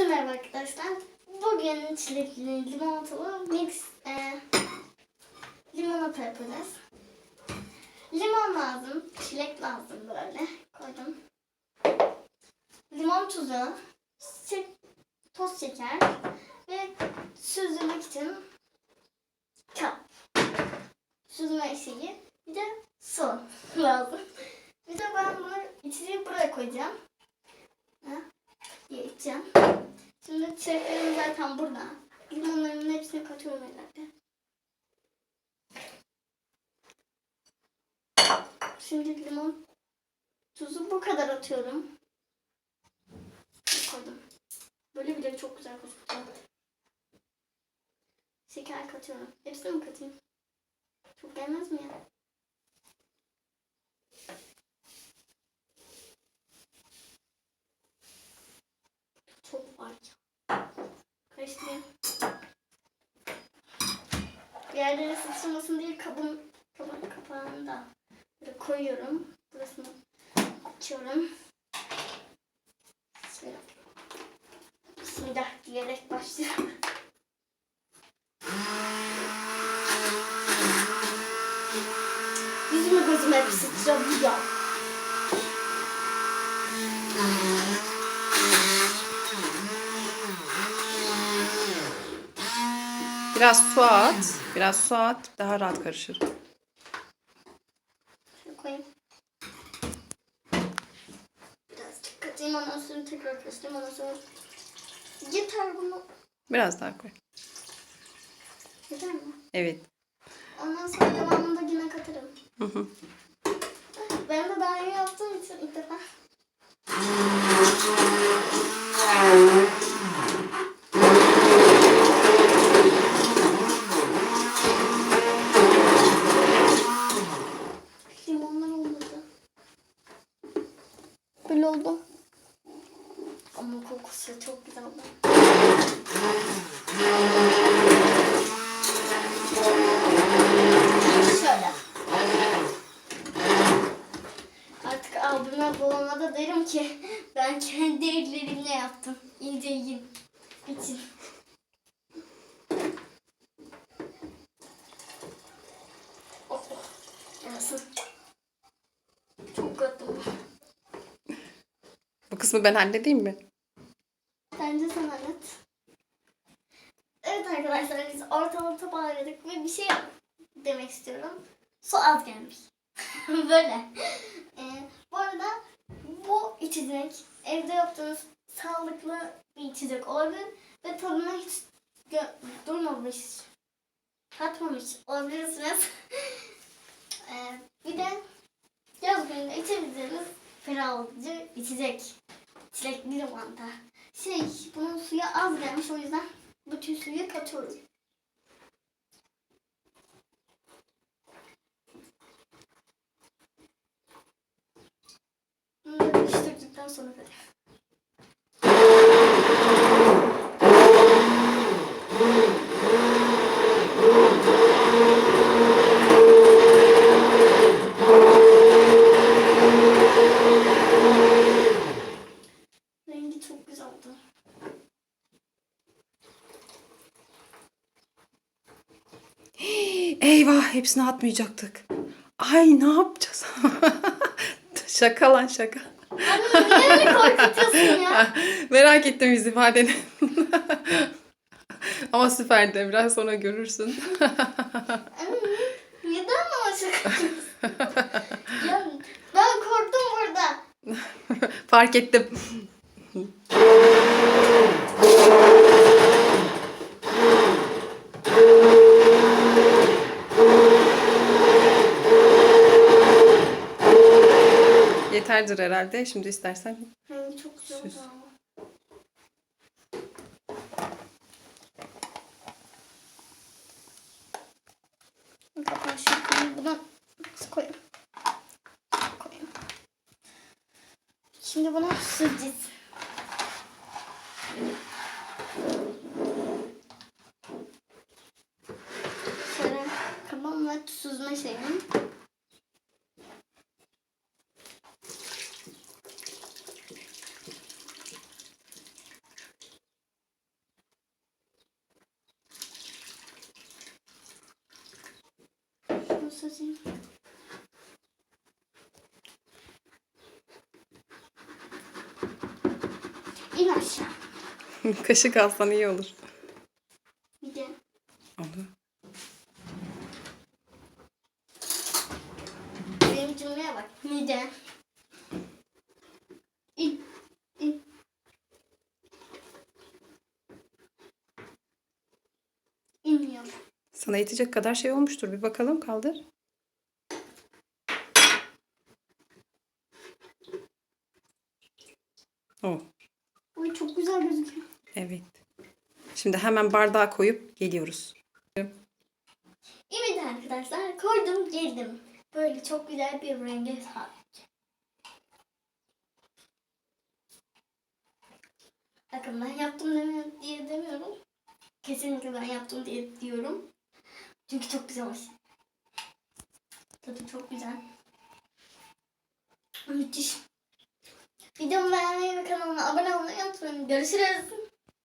Herkese merhaba arkadaşlar. Bugün çilekli limonatalı mix e, limonata yapacağız. Limon lazım, çilek lazım böyle. Koydum. Limon tuzu, şek- toz şeker ve süzdürmek için kap. Süzme şeyi. Bir de su lazım. Bir de ben bunu içeceği buraya koyacağım. Çileklerim zaten burada. Limonların hepsini katıyorum herhalde. Şimdi limon tuzu bu kadar atıyorum. Koydum. Böyle bile çok güzel gözüküyor. Şeker katıyorum. Hepsini mi katayım? Çok gelmez mi ya? Çok var ya. Karıştırayım. Yerlere sıçramasın diye kabın, kabın kapağını da böyle koyuyorum. Burasını açıyorum. Bismillah. Bismillah diyerek başlıyorum. Yüzüme gözüme hep sıçradı ya. Biraz su at. Biraz su at. Daha rahat karışır. Şöyle koyayım. Birazcık katayım ondan sonra tekrar kestim ondan sonra. Yeter bunu. Biraz daha koy. Yeter mi? Evet. Ondan sonra devamında yine katarım. Hı hı. Ben de daha iyi yaptığım için ilk defa. Oldu. Ama kokusu çok güzel. Şöyle. Artık abime babama da derim ki ben kendi ellerimle yaptım. İyice yiyin. İçin. Oh, yarasın. Çok kötü. Bu kısmı ben halledeyim mi? Bence sen anlat. Evet arkadaşlar biz ortalığı toparladık ve bir şey demek istiyorum. Su az gelmiş. Böyle. Ee, bu arada bu içecek evde yaptığınız sağlıklı bir içecek olabilir ve tadına hiç durmamış, katmamış olabilirsiniz. ee, bir de yaz gününde içebileceğiniz ferahlatıcı içecek. Çilekli lavanta. Şey, bunun suyu az gelmiş o yüzden bütün suyu katıyorum. Bunu da karıştırdıktan sonra kadar. Çok güzel oldu. Eyvah hepsini atmayacaktık. Ay ne yapacağız? şaka lan şaka. Anne korkutuyorsun ya? Merak ettim yüz ifadeni. Ama süperdi. Biraz sonra görürsün. Neden bana şaka ben korktum burada. Fark ettim. Yeterdir herhalde. Şimdi istersen Rengi çok güzel Süs. ama. Kapağı şöyle koyayım. Buna su koyayım. Koyayım. Şimdi buna süreceğiz. Şöyle kabım ve süzme şeyim. Tutayım. İn aşağı. Kaşık alsan iyi olur. Bir de Olur. benim cümleye bak. Neden? İn. İn. İnmiyorum. Sana yetecek kadar şey olmuştur. Bir bakalım kaldır. Oh, Uy çok güzel gözüküyor. evet. Şimdi hemen bardağa koyup geliyoruz. Evet arkadaşlar koydum geldim. Böyle çok güzel bir renge sahip. Bakın ben yaptım diye demiyorum. Kesinlikle ben yaptım diye diyorum. Çünkü çok güzel olmuş. Tadı çok güzel. Müthiş. Videomu beğenmeyi ve kanalıma abone olmayı unutmayın. Görüşürüz.